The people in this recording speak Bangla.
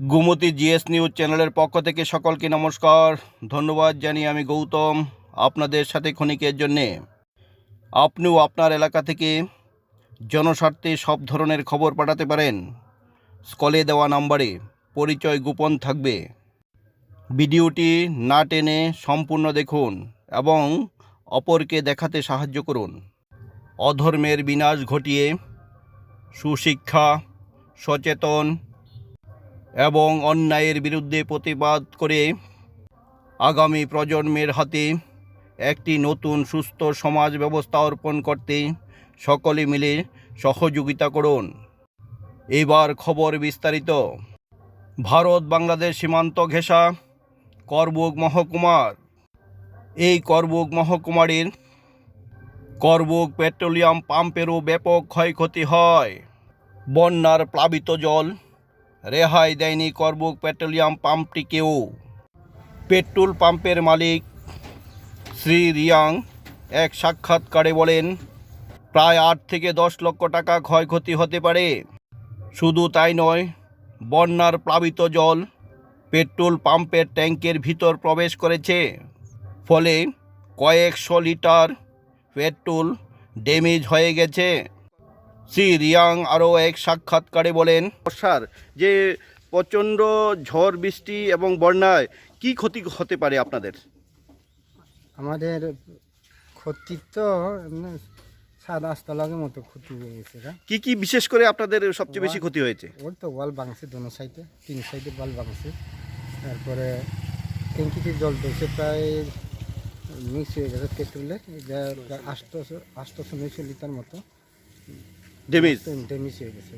গুমতি জিএস নিউজ চ্যানেলের পক্ষ থেকে সকলকে নমস্কার। ধন্যবাদ জানিয়ে আমি গৌতম আপনাদের সাথে ক্ষণিকের জন্যে। আপনিও আপনার এলাকা থেকে জনস্বার্থে সব ধরনের খবর পাঠাতে পারেন। স্কলে দেওয়া নাম্বারে পরিচয় গোপন থাকবে। ভিডিওটি না টেনে সম্পূর্ণ দেখুন এবং অপরকে দেখাতে সাহায্য করুন। অধর্মের বিনাশ ঘটিয়ে সুশিক্ষা, সচেতন এবং অন্যায়ের বিরুদ্ধে প্রতিবাদ করে আগামী প্রজন্মের হাতে একটি নতুন সুস্থ সমাজ ব্যবস্থা অর্পণ করতে সকলে মিলে সহযোগিতা করুন। এবার খবর বিস্তারিত। ভারত বাংলাদেশ সীমান্ত ঘেঁষা করবুক মহকুমার। এই করবুক মহকুমারের করবুক পেট্রোলিয়াম পাম্পেরও ব্যাপক ক্ষয়ক্ষতি হয়। বন্যার প্লাবিত জল রেহাই দেয়নি করবুক পেট্রোলিয়াম পাম্পটিকেও। পেট্রোল পাম্পের মালিক শ্রী রিয়াং এক সাক্ষাৎকারে বলেন, প্রায় আট থেকে দশ লক্ষ টাকা ক্ষয়ক্ষতি হতে পারে। শুধু তাই নয়, বন্যার প্লাবিত জল পেট্রোল পাম্পের ট্যাঙ্কের ভিতর প্রবেশ করেছে। ফলে কয়েকশো লিটার পেট্রোল ড্যামেজ হয়ে গেছে। শ্রী রিয়াং আরও এক সাক্ষাৎকারে বলেন স্যার যে প্রচণ্ড ঝড় বৃষ্টি এবং বন্যায় কি ক্ষতি হতে পারে আপনাদের? আমাদের ক্ষতি তো সাত মতো ক্ষতি হয়ে গেছে। কি কি বিশেষ করে আপনাদের সবচেয়ে বেশি ক্ষতি হয়েছে? ওর তো ওয়াল ভাঙছে দোনো সাইডে তিন সাইডে ওয়াল ভাঙছে। তারপরে ট্যাঙ্কিতে জল ধরছে প্রায় মিক্স হয়ে গেছে পেট্রোলে আটশোশো আটশোশো নয়শো লিটার মতো। ড্যামেজ ড্যামেজ হয়ে গেছে